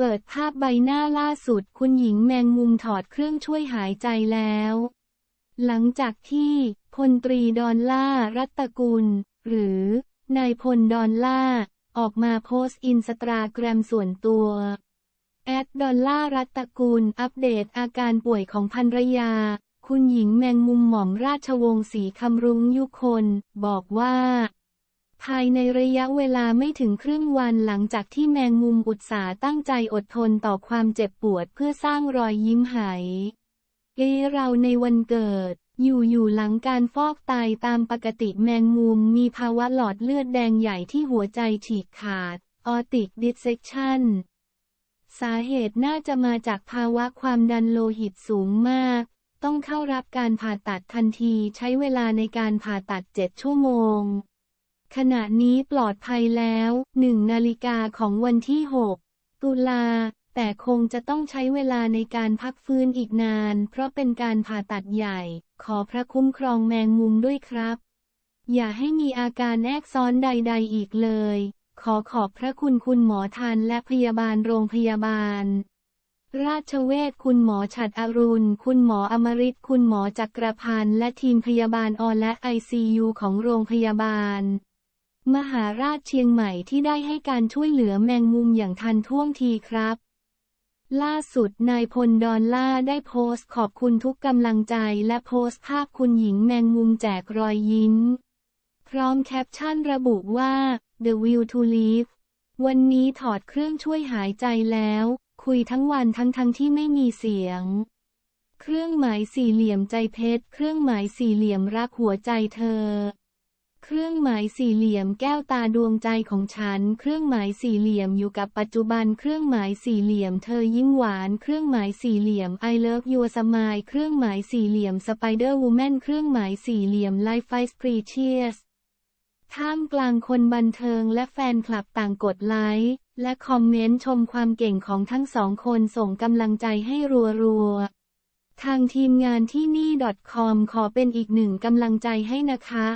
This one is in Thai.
เปิดภาพใบหน้าล่าสุดคุณหญิงแมงมุมถอดเครื่องช่วยหายใจแล้ว หลังจากที่พลตรีดอนล่ารัตตกุล หรือนายพลดอนล่า ออกมาโพสต์อินสตาแกรมส่วนตัวแอดดอลล่ารัตตกุลอัปเดตอาการป่วยของภรรยา คุณหญิงแมงมุมหม่อมราชวงศ์ศรีคำรุ้งยุคน บอกว่า ภายในระยะเวลาไม่ถึงครึ่งวันหลังจากที่แมงมุมอุตสาตั้งใจอดทนต่อความเจ็บปวดเพื่อสร้างรอยยิ้มหาย เอเราในวันเกิด อยู่อยู่หลังการฟอกไตตามปกติแมงมุมมีภาวะหลอดเลือดแดงใหญ่ที่หัวใจฉีกขาด ออติกดิสเซกชันสาเหตุน่าจะมาจากภาวะความดันโลหิตสูงมาก ต้องเข้ารับการผ่าตัดทันทีใช้เวลาในการผ่าตัด 7 ชั่วโมง ขณะนี้ปลอดภัยแล้ว1นาฬิกาของวันที่ 6 ตุลา แต่คงจะต้องใช้เวลาในการพักฟื้นอีกนาน เพราะเป็นการผ่าตัดใหญ่ ขอพระคุ้มครองแมงมุมด้วยครับ อย่าให้มีอาการแอกซ้อนใด ๆ อีกเลย ขอขอบพระคุณคุณหมอทันและพยาบาลโรงพยาบาล ราชเวชคุณหมอฉัดอรุณ คุณหมออมริตคุณหมอจักรพันธ์และทีมพยาบาลออและไอซียูของโรงพยาบาล มหาราชเชียงใหม่ที่ได้ให้การช่วยเหลือแมงมุมอย่างทันท่วงทีครับ ล่าสุดนายพลดอนล่าได้โพสต์ขอบคุณทุกกำลังใจและโพสต์ภาพคุณหญิงแมงมุมแจกรอยยิ้ม พร้อมแคปชั่นระบุว่า The Will to Live วันนี้ถอดเครื่องช่วยหายใจแล้ว คุยทั้งวันทั้งทั้งที่ไม่มีเสียง เครื่องหมายสี่เหลี่ยมใจเพชร เครื่องหมายสี่เหลี่ยมรักหัวใจเธอ เครื่องหมายสี่เหลี่ยมแก้วตาดวงใจของฉัน เครื่องหมายสี่เหลี่ยมอยู่กับปัจจุบัน เครื่องหมายสี่เหลี่ยม เธอยิ้มหวาน เครื่องหมายสี่เหลี่ยม I love you smile เครื่องหมายสี่เหลี่ยม Spider Woman เครื่องหมายสี่เหลี่ยม Life is precious ท่ามกลางคนบันเทิงและแฟนคลับต่างกดไลค์และคอมเมนต์ชมความเก่งของทั้งสองคนส่งกำลังใจให้รัวๆ ทางทีมงานที่นี่ .com ขอเป็นอีกหนึ่งกำลังใจให้นะคะ